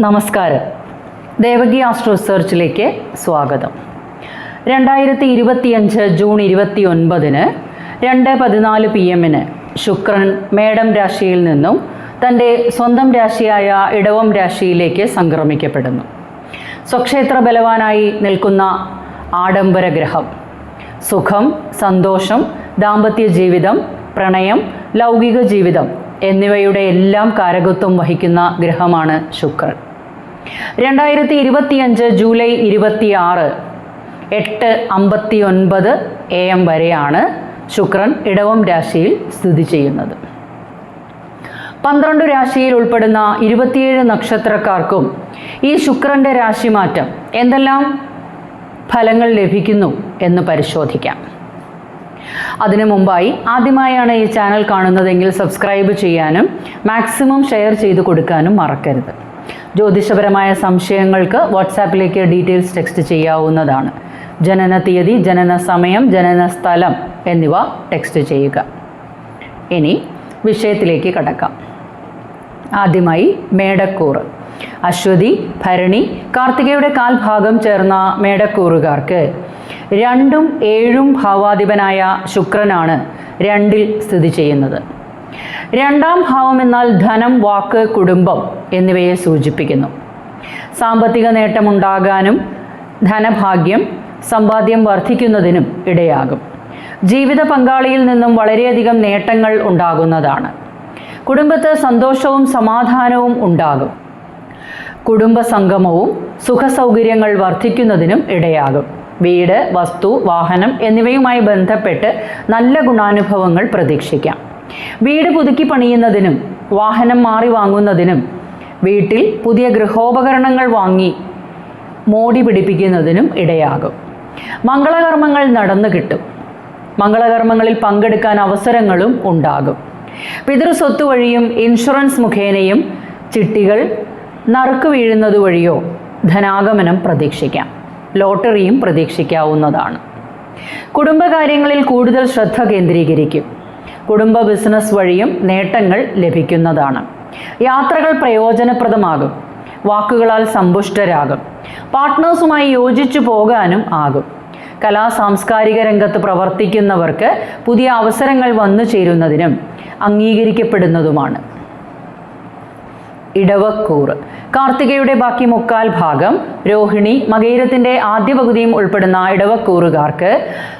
നമസ്കാരം. ദേവകി ആസ്ട്രോ റിസർച്ചിലേക്ക് സ്വാഗതം. രണ്ടായിരത്തി ഇരുപത്തിയഞ്ച് ജൂൺ ഇരുപത്തി ഒൻപതിന് രണ്ട് പതിനാല് പി എമ്മിന് ശുക്രൻ മേടം രാശിയിൽ നിന്നും തന്റെ സ്വന്തം രാശിയായ ഇടവം രാശിയിലേക്ക് സംക്രമിക്കപ്പെടുന്നു. സ്വക്ഷേത്ര ബലവാനായി നിൽക്കുന്ന ആഡംബര ഗ്രഹം. സുഖം സന്തോഷം ദാമ്പത്യ ജീവിതം പ്രണയം ലൗകിക ജീവിതം എന്നിവയുടെ എല്ലാം കാരകത്വം വഹിക്കുന്ന ഗ്രഹമാണ് ശുക്രൻ. രണ്ടായിരത്തി ഇരുപത്തിയഞ്ച് ജൂലൈ ഇരുപത്തി ആറ് എട്ട് അമ്പത്തി ഒൻപത് എ എം വരെയാണ് ശുക്രൻ ഇടവം രാശിയിൽ സ്ഥിതി ചെയ്യുന്നത്. പന്ത്രണ്ട് രാശിയിൽ ഉൾപ്പെടുന്ന ഇരുപത്തിയേഴ് നക്ഷത്രക്കാർക്കും ഈ ശുക്രന്റെ രാശിമാറ്റം എന്തെല്ലാം ഫലങ്ങൾ ലഭിക്കുന്നു എന്ന് പരിശോധിക്കാം. അതിനു മുമ്പായി ആദ്യമായാണ് ഈ ചാനൽ കാണുന്നതെങ്കിൽ സബ്സ്ക്രൈബ് ചെയ്യാനും മാക്സിമം ഷെയർ ചെയ്ത് കൊടുക്കാനും മറക്കരുത്. ജ്യോതിഷപരമായ സംശയങ്ങൾക്ക് വാട്സാപ്പിലേക്ക് ഡീറ്റെയിൽസ് ടെക്സ്റ്റ് ചെയ്യാവുന്നതാണ്. ജനന തീയതി ജനന സമയം ജനന സ്ഥലം എന്നിവ ടെക്സ്റ്റ് ചെയ്യുക. ഇനി വിഷയത്തിലേക്ക് കടക്കാം. ആദ്യമായി മേടക്കൂറ്. അശ്വതി ഭരണി കാർത്തികയുടെ കാൽഭാഗം ചേർന്ന മേടക്കൂറുകാർക്ക് രണ്ടും ഏഴും ഭാവാധിപനായ ശുക്രനാണ് രണ്ടിൽ സ്ഥിതി ചെയ്യുന്നത്. രണ്ടാം ഭാവം എന്നാൽ ധനം വാക്ക് കുടുംബം എന്നിവയെ സൂചിപ്പിക്കുന്നു. സാമ്പത്തിക നേട്ടമുണ്ടാകാനും ധനഭാഗ്യം സമ്പാദ്യം വർദ്ധിക്കുന്നതിനും ഇടയാകും. ജീവിത പങ്കാളിയിൽ നിന്നും വളരെയധികം നേട്ടങ്ങൾ ഉണ്ടാകുന്നതാണ്. കുടുംബത്ത് സന്തോഷവും സമാധാനവും ഉണ്ടാകും. കുടുംബ സംഗമവും സുഖസൗകര്യങ്ങൾ വർദ്ധിക്കുന്നതിനും ഇടയാകും. വീട് വസ്തു വാഹനം എന്നിവയുമായി ബന്ധപ്പെട്ട് നല്ല ഗുണാനുഭവങ്ങൾ പ്രതീക്ഷിക്കാം. വീട് പുതുക്കി പണിയുന്നതിനും വാഹനം മാറി വാങ്ങുന്നതിനും വീട്ടിൽ പുതിയ ഗൃഹോപകരണങ്ങൾ വാങ്ങി മോടി പിടിപ്പിക്കുന്നതിനും ഇടയാകും. മംഗളകർമ്മങ്ങൾ നടന്നു കിട്ടും. മംഗളകർമ്മങ്ങളിൽ പങ്കെടുക്കാൻ അവസരങ്ങളും ഉണ്ടാകും. പിതൃസ്വത്ത് വഴിയും ഇൻഷുറൻസ് മുഖേനയും ചിട്ടികൾ നറുക്ക് വീഴുന്നത് വഴിയോ ധനാഗമനം പ്രതീക്ഷിക്കാം. ലോട്ടറിയും പ്രതീക്ഷിക്കാവുന്നതാണ്. കുടുംബകാര്യങ്ങളിൽ കൂടുതൽ ശ്രദ്ധ കേന്ദ്രീകരിക്കും. കുടുംബ ബിസിനസ് വഴിയും നേട്ടങ്ങൾ ലഭിക്കുന്നതാണ്. യാത്രകൾ പ്രയോജനപ്രദമാകും. വാക്കുകളാൽ സമ്പുഷ്ടരാകും. പാർട്ട്നേഴ്സുമായി യോജിച്ചു പോകാനും ആകും. കലാ സാംസ്കാരിക രംഗത്ത് പ്രവർത്തിക്കുന്നവർക്ക് പുതിയ അവസരങ്ങൾ വന്നു ചേരുന്നതിനും അംഗീകരിക്കപ്പെടുന്നതുമാണ്. ഇടവക്കൂറ് കാർത്തികയുടെ ബാക്കി മുക്കാൽ ഭാഗം രോഹിണി മകയിരത്തിന്റെ ആദ്യ പകുതിയും ഉൾപ്പെടുന്ന ഇടവക്കൂറുകാർക്ക്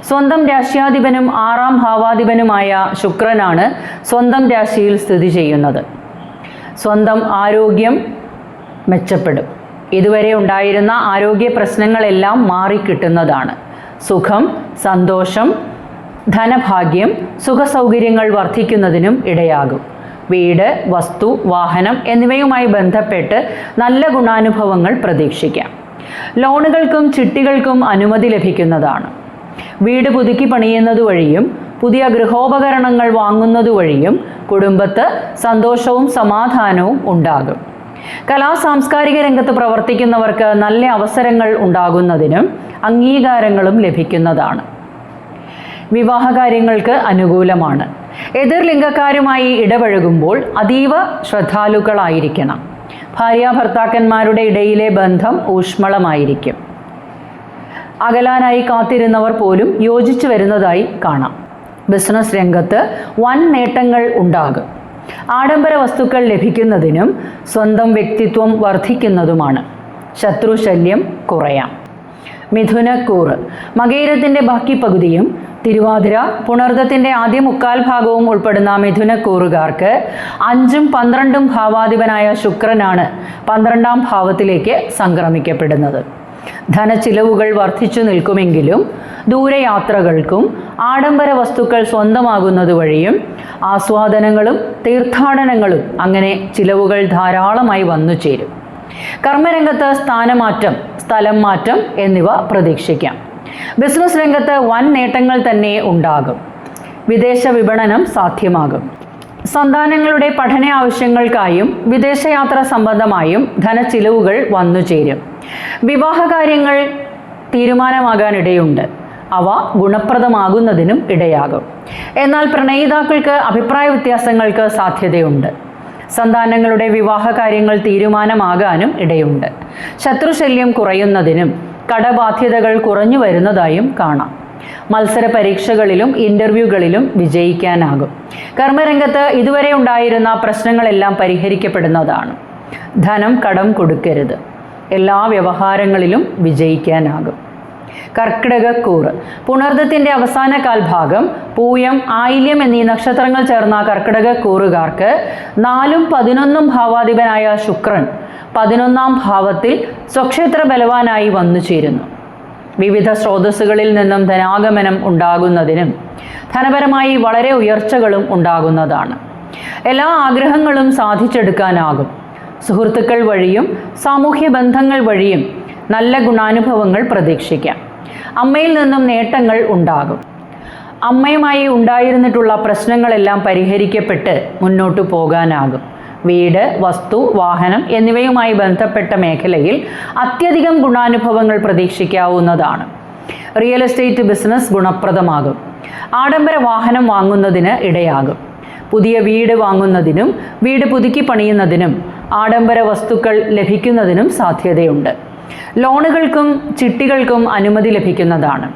സ്വന്തം രാശ്യാധിപനും ആറാം ഭാവാധിപനുമായ ശുക്രനാണ് സ്വന്തം രാശിയിൽ സ്ഥിതി ചെയ്യുന്നത്. സ്വന്തം ആരോഗ്യം മെച്ചപ്പെടും. ഇതുവരെ ഉണ്ടായിരുന്ന ആരോഗ്യ പ്രശ്നങ്ങളെല്ലാം മാറിക്കിട്ടുന്നതാണ്. സുഖം സന്തോഷം ധനഭാഗ്യം സുഖസൗകര്യങ്ങൾ വർദ്ധിക്കുന്നതിനും ഇടയാകും. വീട് വസ്തു വാഹനം എന്നിവയുമായി ബന്ധപ്പെട്ട് നല്ല ഗുണാനുഭവങ്ങൾ പ്രതീക്ഷിക്കാം. ലോണുകൾക്കും ചിട്ടികൾക്കും അനുമതി ലഭിക്കുന്നതാണ്. വീട് പുതുക്കി പണിയുന്നത് വഴിയും പുതിയ ഗൃഹോപകരണങ്ങൾ വാങ്ങുന്നത് വഴിയും കുടുംബത്ത് സന്തോഷവും സമാധാനവും ഉണ്ടാകും. കലാ സാംസ്കാരിക രംഗത്ത് പ്രവർത്തിക്കുന്നവർക്ക് നല്ല അവസരങ്ങൾ ഉണ്ടാകുന്നതിനും അംഗീകാരങ്ങളും ലഭിക്കുന്നതാണ്. വിവാഹകാര്യങ്ങൾക്ക് അനുകൂലമാണ്. എതിർലിംഗക്കാരുമായി ഇടപഴകുമ്പോൾ അതീവ ശ്രദ്ധാലുക്കളായിരിക്കണം. ഭാര്യ ഭർത്താക്കന്മാരുടെ ഇടയിലെ ബന്ധം ഊഷ്മളമായിരിക്കും. അകലാനായി കാത്തിരുന്നവർ പോലും യോജിച്ചു വരുന്നതായി കാണാം. ബിസിനസ് രംഗത്ത് വൻ നേട്ടങ്ങൾ ഉണ്ടാകും. ആഡംബര വസ്തുക്കൾ ലഭിക്കുന്നതിനും സ്വന്തം വ്യക്തിത്വം വർദ്ധിക്കുന്നതുമാണ്. ശത്രുശല്യം കുറയാം. മിഥുനക്കൂറ് മകേരത്തിന്റെ ബാക്കി പകുതിയും തിരുവാതിര പുണർദത്തിന്റെ ആദ്യ മുക്കാൽ ഭാഗവും ഉൾപ്പെടുന്ന മിഥുനക്കൂറുകാർക്ക് അഞ്ചും പന്ത്രണ്ടും ഭാവാധിപനായ ശുക്രനാണ് പന്ത്രണ്ടാം ഭാവത്തിലേക്ക് സംക്രമിക്കപ്പെടുന്നത്. ധനച്ചിലവുകൾ വർദ്ധിച്ചു നിൽക്കുമെങ്കിലും ദൂരയാത്രകൾക്കും ആഡംബര വസ്തുക്കൾ സ്വന്തമാകുന്നത് വഴിയും ആസ്വാദനങ്ങളും തീർത്ഥാടനങ്ങളും അങ്ങനെ ചിലവുകൾ ധാരാളമായി വന്നു ചേരും. കർമ്മരംഗത്ത് സ്ഥാനമാറ്റം സ്ഥലം മാറ്റം എന്നിവ പ്രതീക്ഷിക്കാം. ബിസിനസ് രംഗത്ത് വൻ നേട്ടങ്ങൾ തന്നെ ഉണ്ടാകും. വിദേശ വിപണനം സാധ്യമാകും. സന്താനങ്ങളുടെ പഠന ആവശ്യങ്ങൾക്കായും വിദേശയാത്ര സംബന്ധമായും ധനച്ചിലവുകൾ വന്നു ചേരും. വിവാഹകാര്യങ്ങൾ തീരുമാനമാകാനിടയുണ്ട്. അവ ഗുണപ്രദമാകുന്നതിനും ഇടയാകും. എന്നാൽ പ്രണയിതാക്കൾക്ക് അഭിപ്രായ വ്യത്യാസങ്ങൾക്ക് സാധ്യതയുണ്ട്. സന്താനങ്ങളുടെ വിവാഹ കാര്യങ്ങൾ തീരുമാനമാകാനും ഇടയുണ്ട്. ശത്രുശല്യം കുറയുന്നതിനും കടബാധ്യതകൾ കുറഞ്ഞു വരുന്നതായും കാണാം. മത്സര പരീക്ഷകളിലും ഇന്റർവ്യൂകളിലും വിജയിക്കാനാകും. കർമ്മരംഗത്ത് ഇതുവരെ ഉണ്ടായിരുന്ന പ്രശ്നങ്ങളെല്ലാം പരിഹരിക്കപ്പെടുന്നതാണ്. ധനം കടം കൊടുക്കരുത്. എല്ലാ വ്യവഹാരങ്ങളിലും വിജയിക്കാനാകും. കർക്കിടകക്കൂറ്. പുണർദത്തിന്റെ അവസാന കാൽഭാഗം പൂയം ആയില്യം എന്നീ നക്ഷത്രങ്ങൾ ചേർന്ന കർക്കിടകക്കൂറുകാർക്ക് നാലും പതിനൊന്നും ഭാവാധിപനായ ശുക്രൻ പതിനൊന്നാം ഭാവത്തിൽ സ്വക്ഷേത്ര ബലവാനായി വന്നു ചേരുന്നു. വിവിധ സ്രോതസ്സുകളിൽ നിന്നും ധനാഗമനം ഉണ്ടാകുന്നതിനും ധനപരമായി വളരെ ഉയർച്ചകളും ഉണ്ടാകുന്നതാണ്. എല്ലാ ആഗ്രഹങ്ങളും സാധിച്ചെടുക്കാനാകും. സുഹൃത്തുക്കൾ വഴിയും സാമൂഹ്യ ബന്ധങ്ങൾ വഴിയും നല്ല ഗുണാനുഭവങ്ങൾ പ്രതീക്ഷിക്കാം. അമ്മയിൽ നിന്നും നേട്ടങ്ങൾ ഉണ്ടാകും. അമ്മയുമായി ഉണ്ടായിരുന്നിട്ടുള്ള പ്രശ്നങ്ങളെല്ലാം പരിഹരിക്കപ്പെട്ട് മുന്നോട്ടു പോകാനാകും. വീട് വസ്തു വാഹനം എന്നിവയുമായി ബന്ധപ്പെട്ട മേഖലയിൽ അത്യധികം ഗുണാനുഭവങ്ങൾ പ്രതീക്ഷിക്കാവുന്നതാണ്. റിയൽ എസ്റ്റേറ്റ് ബിസിനസ് ഗുണപ്രദമാകും. ആഡംബര വാഹനം വാങ്ങുന്നതിന് ഇടയാകും. പുതിയ വീട് വാങ്ങുന്നതിനും വീട് പുതുക്കി പണിയുന്നതിനും ആഡംബര വസ്തുക്കൾ ലഭിക്കുന്നതിനും സാധ്യതയുണ്ട്. ലോണുകൾക്കും ചിട്ടികൾക്കും അനുമതി ലഭിക്കുന്നതാണ്.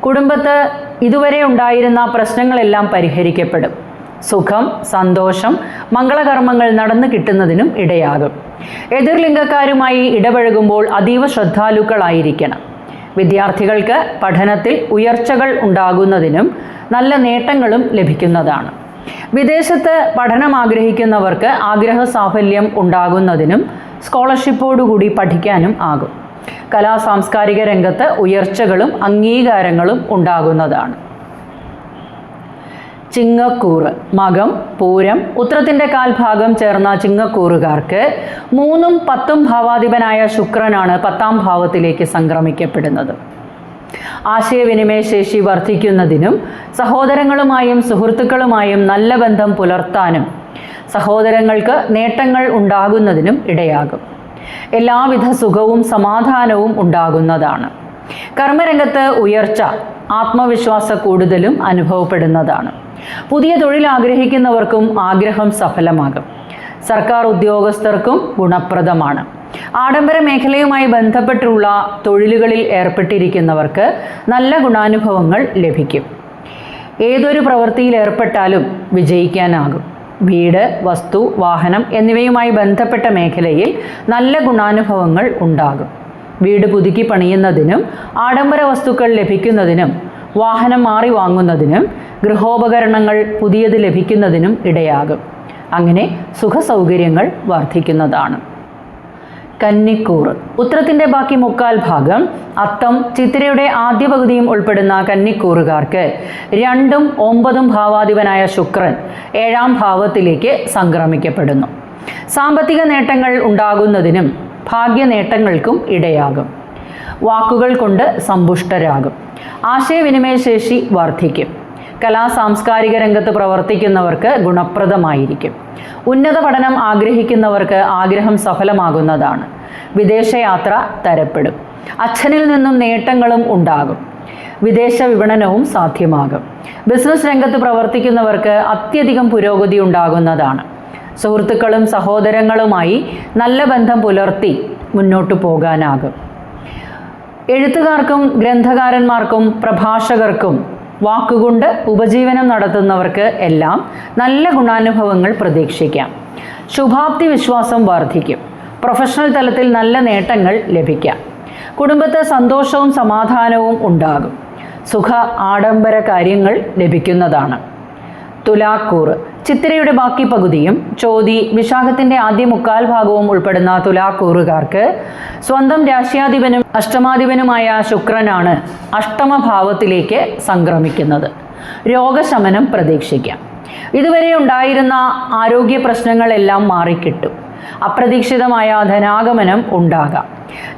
കുടുംബത്ത് ഇതുവരെ ഉണ്ടായിരുന്ന പ്രശ്നങ്ങളെല്ലാം പരിഹരിക്കപ്പെടും. സുഖം സന്തോഷം മംഗളകർമ്മങ്ങൾ നടന്നു കിട്ടുന്നതിനും ഇടയാകും. എതിർലിംഗക്കാരുമായി ഇടപഴകുമ്പോൾ അതീവ ശ്രദ്ധാലുക്കളായിരിക്കണം. വിദ്യാർത്ഥികൾക്ക് പഠനത്തിൽ ഉയർച്ചകൾ ഉണ്ടാകുന്നതിനും നല്ല നേട്ടങ്ങളും ലഭിക്കുന്നതാണ്. വിദേശത്ത് പഠനം ആഗ്രഹിക്കുന്നവർക്ക് ആഗ്രഹ സാഫല്യം ഉണ്ടാകുന്നതിനും സ്കോളർഷിപ്പോടുകൂടി പഠിക്കാനും ആകും. കലാ സാംസ്കാരിക രംഗത്ത് ഉയർച്ചകളും അംഗീകാരങ്ങളും ഉണ്ടാകുന്നതാണ്. ചിങ്ങക്കൂറ്. മകം പൂരം ഉത്രത്തിന്റെ കാൽഭാഗം ചേർന്ന ചിങ്ങക്കൂറുകാർക്ക് മൂന്നും പത്തും ഭാവാധിപനായ ശുക്രനാണ് പത്താം ഭാവത്തിലേക്ക് സംക്രമിക്കപ്പെടുന്നത്. ആശയവിനിമയ ശേഷി വർദ്ധിക്കുന്നതിനും സഹോദരങ്ങളുമായും സുഹൃത്തുക്കളുമായും നല്ല ബന്ധം പുലർത്താനും സഹോദരങ്ങൾക്ക് നേട്ടങ്ങൾ ഉണ്ടാകുന്നതിനും ഇടയാകും. എല്ലാവിധ സുഖവും സമാധാനവും ഉണ്ടാകുന്നതാണ്. കർമ്മരംഗത്ത് ഉയർച്ച ആത്മവിശ്വാസ കൂടുതലും അനുഭവപ്പെടുന്നതാണ്. പുതിയ തൊഴിൽ ആഗ്രഹിക്കുന്നവർക്കും ആഗ്രഹം സഫലമാകും. സർക്കാർ ഉദ്യോഗസ്ഥർക്കും ഗുണപ്രദമാണ്. ആഡംബര മേഖലയുമായി ബന്ധപ്പെട്ടുള്ള തൊഴിലുകളിൽ ഏർപ്പെട്ടിരിക്കുന്നവർക്ക് നല്ല ഗുണാനുഭവങ്ങൾ ലഭിക്കും. ഏതൊരു പ്രവൃത്തിയിൽ ഏർപ്പെട്ടാലും വിജയിക്കാനാകും. വീട് വസ്തു വാഹനം എന്നിവയുമായി ബന്ധപ്പെട്ട മേഖലയിൽ നല്ല ഗുണാനുഭവങ്ങൾ ഉണ്ടാകും. വീട് പുതുക്കി പണിയുന്നതിനും ആഡംബര വസ്തുക്കൾ ലഭിക്കുന്നതിനും വാഹനം മാറി വാങ്ങുന്നതിനും ഗൃഹോപകരണങ്ങൾ പുതിയത് ലഭിക്കുന്നതിനും ഇടയാകും. അങ്ങനെ സുഖസൗകര്യങ്ങൾ വർദ്ധിക്കുന്നതാണ്. കന്നിക്കൂർ ഉത്രത്തിന്റെ ബാക്കി മുക്കാൽ ഭാഗം അത്തം ചിത്തിരയുടെ ആദ്യ പകുതിയും ഉൾപ്പെടുന്ന കന്നിക്കൂറുകാർക്ക് രണ്ടും ഒമ്പതും ഭാവാധിപനായ ശുക്രൻ ഏഴാം ഭാവത്തിലേക്ക് സംക്രമിക്കപ്പെടുന്നു. സാമ്പത്തിക നേട്ടങ്ങൾ ഉണ്ടാകുന്നതിനും ഭാഗ്യ നേട്ടങ്ങൾക്കും ഇടയാകും. വാക്കുകൾ കൊണ്ട് സമ്പുഷ്ടരാകും. ആശയവിനിമയ ശേഷി വർദ്ധിക്കും. കലാ സാംസ്കാരിക രംഗത്ത് പ്രവർത്തിക്കുന്നവർക്ക് ഗുണപ്രദമായിരിക്കും. ഉന്നത പഠനം ആഗ്രഹിക്കുന്നവർക്ക് ആഗ്രഹം സഫലമാകുന്നതാണ്. വിദേശയാത്ര തരപ്പെടും. അച്ഛനിൽ നിന്നും നേട്ടങ്ങളും ഉണ്ടാകും. വിദേശ വിപണനവും സാധ്യമാകും. ബിസിനസ് രംഗത്ത് പ്രവർത്തിക്കുന്നവർക്ക് അത്യധികം പുരോഗതി ഉണ്ടാകുന്നതാണ്. സുഹൃത്തുക്കളും സഹോദരങ്ങളുമായി നല്ല ബന്ധം പുലർത്തി മുന്നോട്ടു പോകാനാകും. എഴുത്തുകാർക്കും ഗ്രന്ഥകാരന്മാർക്കും പ്രഭാഷകർക്കും വാക്കുകൊണ്ട് ഉപജീവനം നടത്തുന്നവർക്ക് എല്ലാം നല്ല ഗുണാനുഭവങ്ങൾ പ്രതീക്ഷിക്കാം. ശുഭാപ്തി വിശ്വാസം വർദ്ധിക്കും. പ്രൊഫഷണൽ തലത്തിൽ നല്ല നേട്ടങ്ങൾ ലഭിക്കാം. കുടുംബത്തെ സന്തോഷവും സമാധാനവും ഉണ്ടാകും. സുഖ ആഡംബര കാര്യങ്ങൾ ലഭിക്കുന്നതാണ്. തുലാക്കൂറ് ചിത്തിരയുടെ ബാക്കി പകുതിയും ചോതി വിശാഖത്തിന്റെ ആദ്യ മുക്കാൽ ഭാഗവും ഉൾപ്പെടുന്ന തുലാക്കൂറുകാർക്ക് സ്വന്തം രാശ്യാധിപനും അഷ്ടമാധിപനുമായ ശുക്രനാണ് അഷ്ടമഭാവത്തിലേക്ക് സംക്രമിക്കുന്നത്. രോഗശമനം പ്രതീക്ഷിക്കാം. ഇതുവരെ ഉണ്ടായിരുന്ന ആരോഗ്യ പ്രശ്നങ്ങളെല്ലാം മാറിക്കിട്ടും. അപ്രതീക്ഷിതമായ ധനാഗമനം ഉണ്ടാകാം.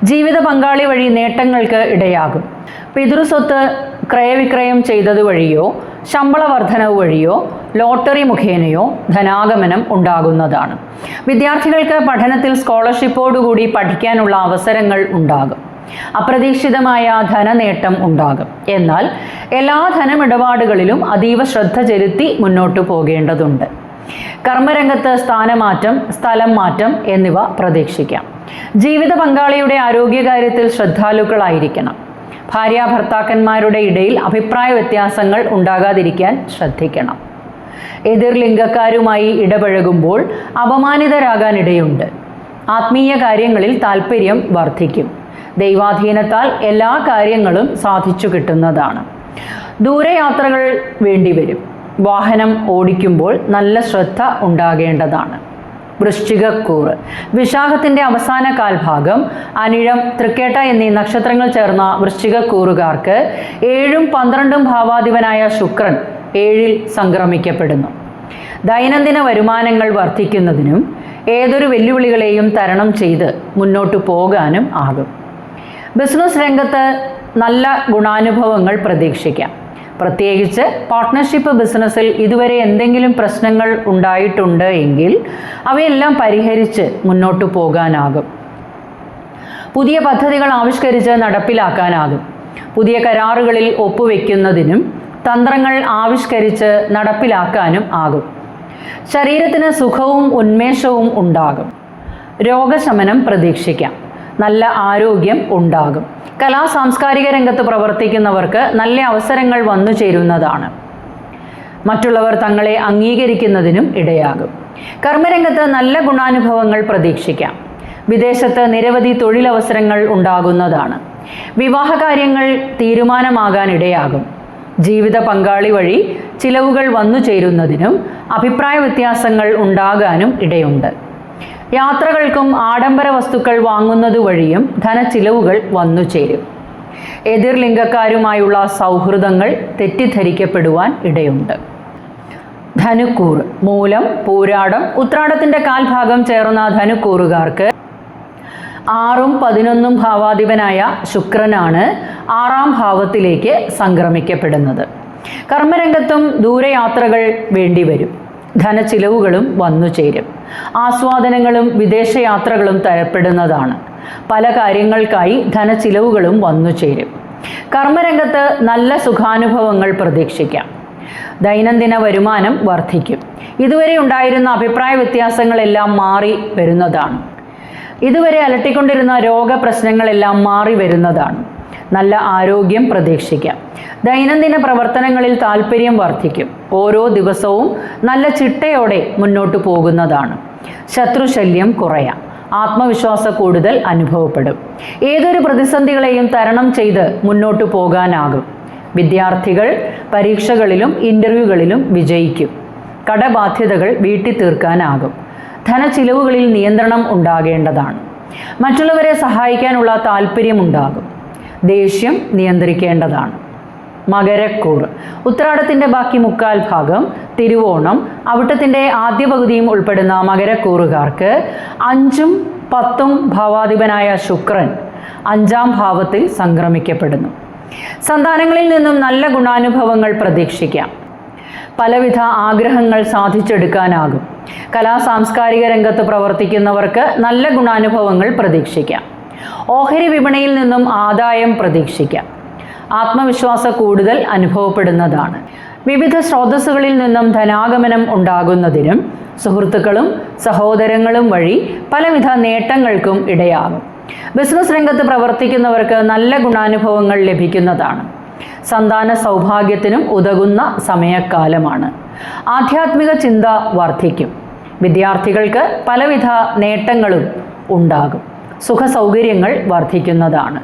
ജീവിത പങ്കാളി വഴി നേട്ടങ്ങൾക്ക് ഇടയാകും. പിതൃസ്വത്ത് ക്രയവിക്രയം ചെയ്തത് വഴിയോ ശമ്പള വർധനവ് വഴിയോ ലോട്ടറി മുഖേനയോ ധനാഗമനം ഉണ്ടാകുന്നതാണ്. വിദ്യാർത്ഥികൾക്ക് പഠനത്തിൽ സ്കോളർഷിപ്പോടുകൂടി പഠിക്കാനുള്ള അവസരങ്ങൾ ഉണ്ടാകും. അപ്രതീക്ഷിതമായ ധനനേട്ടം ഉണ്ടാകും. എന്നാൽ എല്ലാ ധനമിടപാടുകളിലും അതീവ ശ്രദ്ധ ചെലുത്തി മുന്നോട്ടു പോകേണ്ടതുണ്ട്. കർമ്മരംഗത്ത് സ്ഥാനമാറ്റം സ്ഥലം മാറ്റം എന്നിവ പ്രതീക്ഷിക്കാം. ജീവിത പങ്കാളിയുടെ ആരോഗ്യകാര്യത്തിൽ ശ്രദ്ധാലുക്കളായിരിക്കണം. ഭാര്യ ഭർത്താക്കന്മാരുടെ ഇടയിൽ അഭിപ്രായ വ്യത്യാസങ്ങൾ ഉണ്ടാകാതിരിക്കാൻ ശ്രദ്ധിക്കണം. എതിർ ലിംഗക്കാരുമായി ഇടപഴകുമ്പോൾ അപമാനിതരാകാനിടയുണ്ട്. ആത്മീയ കാര്യങ്ങളിൽ താല്പര്യം വർദ്ധിക്കും. ദൈവാധീനത്താൽ എല്ലാ കാര്യങ്ങളും സാധിച്ചു കിട്ടുന്നതാണ്. ദൂരയാത്രകൾ വേണ്ടിവരും. വാഹനം ഓടിക്കുമ്പോൾ നല്ല ശ്രദ്ധ ഉണ്ടാകേണ്ടതാണ്. വൃശ്ചികക്കൂറ്. വിശാഖത്തിന്റെ അവസാന കാൽഭാഗം അനിഴം തൃക്കേട്ട എന്നീ നക്ഷത്രങ്ങൾ ചേർന്ന വൃശ്ചികക്കൂറുകാർക്ക് ഏഴും പന്ത്രണ്ടും ഭാവാധിപനായ ശുക്രൻ ഏഴിൽ സംക്രമിക്കപ്പെടുന്നു. ദൈനംദിന വരുമാനങ്ങൾ വർദ്ധിക്കുന്നതിനും ഏതൊരു വെല്ലുവിളികളെയും തരണം ചെയ്ത് മുന്നോട്ടു പോകാനും ആകും. ബിസിനസ് രംഗത്ത് നല്ല ഗുണാനുഭവങ്ങൾ പ്രതീക്ഷിക്കാം. പ്രത്യേകിച്ച് പാർട്ട്ണർഷിപ്പ് ബിസിനസ്സിൽ ഇതുവരെ എന്തെങ്കിലും പ്രശ്നങ്ങൾ ഉണ്ടായിട്ടുണ്ട് എങ്കിൽ അവയെല്ലാം പരിഹരിച്ച് മുന്നോട്ടു പോകാനാകും. പുതിയ പദ്ധതികൾ ആവിഷ്കരിച്ച് നടപ്പിലാക്കാനാകും. പുതിയ കരാറുകളിൽ ഒപ്പുവെക്കുന്നതിനും തന്ത്രങ്ങൾ ആവിഷ്കരിച്ച് നടപ്പിലാക്കാനും ആകും. ശരീരത്തിന് സുഖവും ഉന്മേഷവും ഉണ്ടാകും. രോഗശമനം പ്രതീക്ഷിക്കാം. നല്ല ആരോഗ്യം ഉണ്ടാകും. കലാ സാംസ്കാരിക രംഗത്ത് പ്രവർത്തിക്കുന്നവർക്ക് നല്ല അവസരങ്ങൾ വന്നു ചേരുന്നതാണ്. മറ്റുള്ളവർ തങ്ങളെ അംഗീകരിക്കുന്നതിനും ഇടയാകും. കർമ്മരംഗത്ത് നല്ല ഗുണാനുഭവങ്ങൾ പ്രതീക്ഷിക്കാം. വിദേശത്ത് നിരവധി തൊഴിലവസരങ്ങൾ ഉണ്ടാകുന്നതാണ്. വിവാഹകാര്യങ്ങൾ തീരുമാനമാകാൻ ഇടയാകും. ജീവിത പങ്കാളി വഴി ചിലവുകൾ വന്നു ചേരുന്നതിനും അഭിപ്രായ വ്യത്യാസങ്ങൾ ഉണ്ടാകാനും ഇടയുണ്ട്. യാത്രകൾക്കും ആഡംബര വസ്തുക്കൾ വാങ്ങുന്നത് വഴിയും ധനച്ചിലവുകൾ വന്നു ചേരും. എതിർലിംഗക്കാരുമായുള്ള സൗഹൃദങ്ങൾ തെറ്റിദ്ധരിക്കപ്പെടുവാൻ ഇടയുണ്ട്. ധനുക്കൂർ മൂലം പൂരാടം ഉത്രാടത്തിന്റെ കാൽഭാഗം ചേർന്ന ധനുക്കൂറുകാർക്ക് ആറും പതിനൊന്നും ഭാവാധിപനായ ശുക്രനാണ് ആറാം ഭാവത്തിലേക്ക് സംക്രമിക്കപ്പെടുന്നത്. കർമ്മരംഗത്തും ദൂരയാത്രകൾ വേണ്ടിവരും. ധനച്ചിലവുകളും വന്നു ചേരും. ആസ്വാദനങ്ങളും വിദേശയാത്രകളും തരപ്പെടുന്നതാണ്. പല കാര്യങ്ങൾക്കായി ധനച്ചിലവുകളും വന്നു ചേരും. കർമ്മരംഗത്ത് നല്ല സുഖാനുഭവങ്ങൾ പ്രതീക്ഷിക്കാം. ദൈനംദിന വരുമാനം വർദ്ധിക്കും. ഇതുവരെ ഉണ്ടായിരുന്ന അഭിപ്രായ വ്യത്യാസങ്ങളെല്ലാം മാറി വരുന്നതാണ്. ഇതുവരെ അലട്ടിക്കൊണ്ടിരുന്ന രോഗപ്രശ്നങ്ങളെല്ലാം മാറി വരുന്നതാണ്. നല്ല ആരോഗ്യം പ്രതീക്ഷിക്കാം. ദൈനംദിന പ്രവർത്തനങ്ങളിൽ താല്പര്യം വർദ്ധിക്കും. ഓരോ ദിവസവും നല്ല ചിട്ടയോടെ മുന്നോട്ട് പോകുന്നതാണ്. ശത്രുശല്യം കുറയാം. ആത്മവിശ്വാസ കൂടുതൽ അനുഭവപ്പെടും. ഏതൊരു പ്രതിസന്ധികളെയും തരണം ചെയ്ത് മുന്നോട്ട് പോകാനാകും. വിദ്യാർത്ഥികൾ പരീക്ഷകളിലും ഇന്റർവ്യൂകളിലും വിജയിക്കും. കടബാധ്യതകൾ വീട്ടി തീർക്കാനാകും ധനച്ചിലവുകളിൽ നിയന്ത്രണം ഉണ്ടാകേണ്ടതാണ്. മറ്റുള്ളവരെ സഹായിക്കാനുള്ള താല്പര്യമുണ്ടാകും ദേഷ്യം നിയന്ത്രിക്കേണ്ടതാണ്. മകരക്കൂറ് ഉത്രാടത്തിന്റെ ബാക്കി മുക്കാൽ ഭാഗം തിരുവോണം. അവിട്ടത്തിന്റെ ആദ്യ പകുതിയും ഉൾപ്പെടുന്ന മകരക്കൂറുകാർക്ക് അഞ്ചും പത്തും ഭാവാധിപനായ ശുക്രൻ അഞ്ചാം ഭാവത്തിൽ സംക്രമിക്കപ്പെടുന്നു. സന്താനങ്ങളിൽ നിന്നും നല്ല ഗുണാനുഭവങ്ങൾ പ്രതീക്ഷിക്കാം. പലവിധ ആഗ്രഹങ്ങൾ സാധിച്ചെടുക്കാനാകും. കലാ സാംസ്കാരിക രംഗത്ത് പ്രവർത്തിക്കുന്നവർക്ക് നല്ല ഗുണാനുഭവങ്ങൾ പ്രതീക്ഷിക്കാം. ഓഹരി വിപണിയിൽ നിന്നും ആദായം പ്രതീക്ഷിക്കാം. ആത്മവിശ്വാസ കൂടുതൽ അനുഭവപ്പെടുന്നതാണ്. വിവിധ സ്രോതസ്സുകളിൽ നിന്നും ധനാഗമനം ഉണ്ടാകുന്നതിനും സുഹൃത്തുക്കളും സഹോദരങ്ങളും വഴി പലവിധ നേട്ടങ്ങൾക്കും ഇടയാകും. ബിസിനസ് രംഗത്ത് പ്രവർത്തിക്കുന്നവർക്ക് നല്ല ഗുണാനുഭവങ്ങൾ ലഭിക്കുന്നതാണ്. സന്താന സൗഭാഗ്യത്തിനും ഉതകുന്ന സമയക്കാലമാണ്. ആധ്യാത്മിക ചിന്ത വർദ്ധിക്കും. വിദ്യാർത്ഥികൾക്ക് പലവിധ നേട്ടങ്ങളും ഉണ്ടാകും. സുഖസൗകര്യങ്ങൾ വർദ്ധിക്കുന്നതാണ്.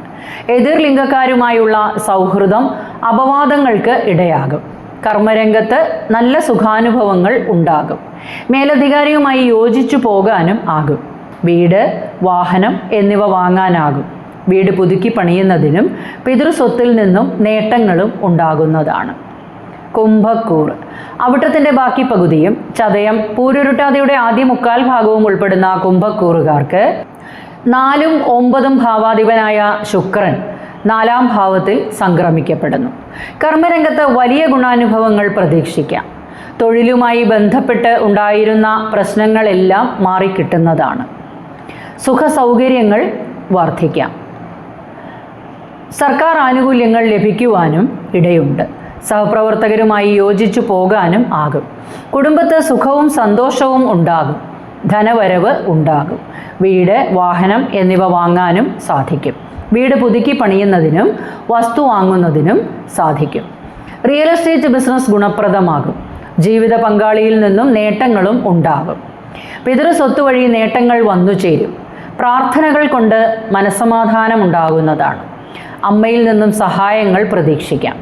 എതിർ ലിംഗക്കാരുമായുള്ള സൗഹൃദം അപവാദങ്ങൾക്ക് ഇടയാകും. കർമ്മരംഗത്ത് നല്ല സുഖാനുഭവങ്ങൾ ഉണ്ടാകും. മേലധികാരിയുമായി യോജിച്ചു പോകാനും ആകും. വീട് വാഹനം എന്നിവ വാങ്ങാനാകും. വീട് പുതുക്കി പണിയുന്നതിനും പിതൃസ്വത്തിൽ നിന്നും നേട്ടങ്ങളും ഉണ്ടാകുന്നതാണ്. കുംഭക്കൂർ. അവിട്ടത്തിന്റെ ബാക്കി പകുതിയും ചതയം പൂരുരുട്ടാതിയുടെ ആദ്യ മുക്കാൽ ഭാഗവും ഉൾപ്പെടുന്ന കുംഭക്കൂറുകാർക്ക് നാലും ഒമ്പതും ഭാവാധിപനായ ശുക്രൻ നാലാം ഭാവത്തിൽ സംക്രമിക്കപ്പെടുന്നു. കർമ്മരംഗത്ത് വലിയ ഗുണാനുഭവങ്ങൾ പ്രതീക്ഷിക്കാം. തൊഴിലുമായി ബന്ധപ്പെട്ട് ഉണ്ടായിരുന്ന പ്രശ്നങ്ങളെല്ലാം മാറിക്കിട്ടുന്നതാണ്. സുഖസൗകര്യങ്ങൾ വർദ്ധിക്കാം. സർക്കാർ ആനുകൂല്യങ്ങൾ ലഭിക്കുവാനും ഇടയുണ്ട്. സഹപ്രവർത്തകരുമായി യോജിച്ചു പോകാനും ആകും. കുടുംബത്ത് സുഖവും സന്തോഷവും ഉണ്ടാകും. ധനവരവ് ഉണ്ടാകും. വീട് വാഹനം എന്നിവ വാങ്ങാനും സാധിക്കും. വീട് പുതുക്കി പണിയുന്നതിനും വസ്തു വാങ്ങുന്നതിനും സാധിക്കും. റിയൽ എസ്റ്റേറ്റ് ബിസിനസ് ഗുണപ്രദമാകും. ജീവിത പങ്കാളിയിൽ നിന്നും നേട്ടങ്ങളും ഉണ്ടാകും. പിതൃ സ്വത്ത് വഴി നേട്ടങ്ങൾ വന്നു ചേരും. പ്രാർത്ഥനകൾ കൊണ്ട് മനസ്സമാധാനം ഉണ്ടാകുന്നതാണ്. അമ്മയിൽ നിന്നും സഹായങ്ങൾ പ്രതീക്ഷിക്കാം.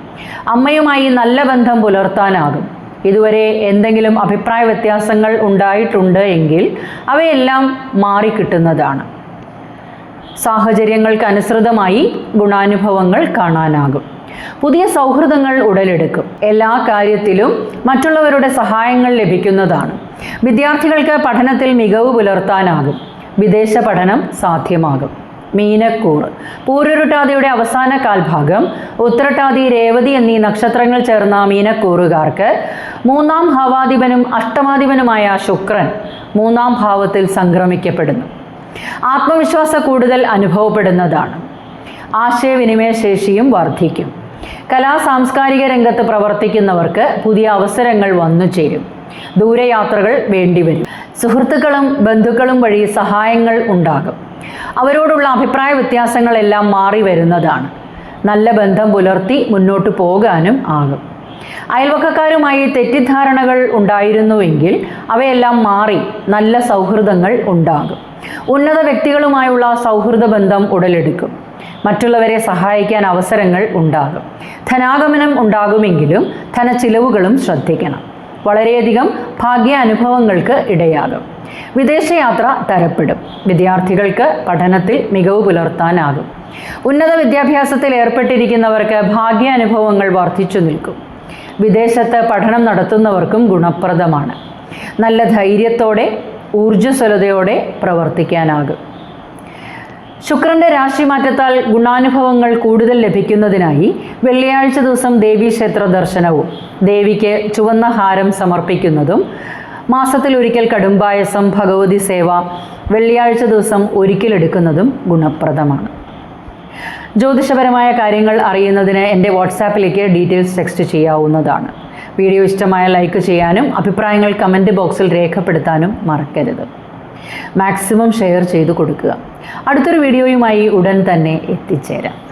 അമ്മയുമായി നല്ല ബന്ധം പുലർത്താനാകും. ഇതുവരെ എന്തെങ്കിലും അഭിപ്രായ വ്യത്യാസങ്ങൾ ഉണ്ടായിട്ടുണ്ട് എങ്കിൽ അവയെല്ലാം മാറിക്കിട്ടുന്നതാണ്. സാഹചര്യങ്ങൾക്ക് അനുസൃതമായി ഗുണാനുഭവങ്ങൾ കാണാനാകും. പുതിയ സൗഹൃദങ്ങൾ ഉടലെടുക്കും. എല്ലാ കാര്യത്തിലും മറ്റുള്ളവരുടെ സഹായങ്ങൾ ലഭിക്കുന്നതാണ്. വിദ്യാർത്ഥികൾക്ക് പഠനത്തിൽ മികവ് പുലർത്താനാകും. വിദേശ പഠനം സാധ്യമാകും. മീനക്കൂർ. പൂരുരുട്ടാതിയുടെ അവസാന കാൽഭാഗം ഉത്തരട്ടാതി രേവതി എന്നീ നക്ഷത്രങ്ങൾ ചേർന്ന മീനക്കൂറുകാർക്ക് മൂന്നാം ഭാവാധിപനും അഷ്ടമാധിപനുമായ ശുക്രൻ മൂന്നാം ഭാവത്തിൽ സംക്രമിക്കപ്പെടുന്നു. ആത്മവിശ്വാസ കൂടുതൽ അനുഭവപ്പെടുന്നതാണ്. ആശയവിനിമയ ശേഷിയും വർദ്ധിക്കും. കലാ സാംസ്കാരിക രംഗത്ത് പ്രവർത്തിക്കുന്നവർക്ക് പുതിയ അവസരങ്ങൾ വന്നു ചേരും. ദൂരയാത്രകൾ വേണ്ടിവരും സുഹൃത്തുക്കളും ബന്ധുക്കളും വഴി സഹായങ്ങൾ ഉണ്ടാകും. അവരോടുള്ള അഭിപ്രായ വ്യത്യാസങ്ങളെല്ലാം മാറി വരുന്നതാണ്. നല്ല ബന്ധം പുലർത്തി മുന്നോട്ട് പോകാനും ആകും. അയൽവക്കക്കാരുമായി തെറ്റിദ്ധാരണകൾ ഉണ്ടായിരുന്നുവെങ്കിൽ അവയെല്ലാം മാറി നല്ല സൗഹൃദങ്ങൾ ഉണ്ടാകും. ഉന്നത വ്യക്തികളുമായുള്ള സൗഹൃദ ബന്ധം ഉടലെടുക്കും. മറ്റുള്ളവരെ സഹായിക്കാൻ അവസരങ്ങൾ ഉണ്ടാകും. ധനാഗമനം ഉണ്ടാകുമെങ്കിലും ധനച്ചിലവുകളും ശ്രദ്ധിക്കണം. വളരെയധികം ഭാഗ്യാനുഭവങ്ങൾക്ക് ഇടയാകും. വിദേശയാത്ര തരപ്പെടും. വിദ്യാർത്ഥികൾക്ക് പഠനത്തിൽ മികവ് പുലർത്താനാകും. ഉന്നത വിദ്യാഭ്യാസത്തിൽ ഏർപ്പെട്ടിരിക്കുന്നവർക്ക് ഭാഗ്യാനുഭവങ്ങൾ വർദ്ധിച്ചു നിൽക്കും. വിദേശത്ത് പഠനം നടത്തുന്നവർക്കും ഗുണപ്രദമാണ്. നല്ല ധൈര്യത്തോടെ ഊർജസ്വലതയോടെ പ്രവർത്തിക്കാനാകും. ശുക്രന്റെ രാശി മാറ്റത്താൽ ഗുണാനുഭവങ്ങൾ കൂടുതൽ ലഭിക്കുന്നതിനായി വെള്ളിയാഴ്ച ദിവസം ദേവീക്ഷേത്ര ദർശനവും ദേവിക്ക് ചുവന്ന ഹാരം സമർപ്പിക്കുന്നതും മാസത്തിൽ ഒരിക്കൽ കടുംപായസം ഭഗവതി സേവ വെള്ളിയാഴ്ച ദിവസം ഒരിക്കലെടുക്കുന്നതും ഗുണപ്രദമാണ്. ജ്യോതിഷപരമായ കാര്യങ്ങൾ അറിയുന്നതിന് എന്റെ വാട്സാപ്പിലേക്ക് ഡീറ്റെയിൽസ് ടെക്സ്റ്റ് ചെയ്യാവുന്നതാണ്. വീഡിയോ ഇഷ്ടമായ ലൈക്ക് ചെയ്യാനും അഭിപ്രായങ്ങൾ കമന്റ് ബോക്സിൽ രേഖപ്പെടുത്താനും മറക്കരുത്. മാക്സിമം ഷെയർ ചെയ്ത് കൊടുക്കുക. അടുത്തൊരു വീഡിയോയുമായി ഉടൻ തന്നെ എത്തിച്ചേരാം.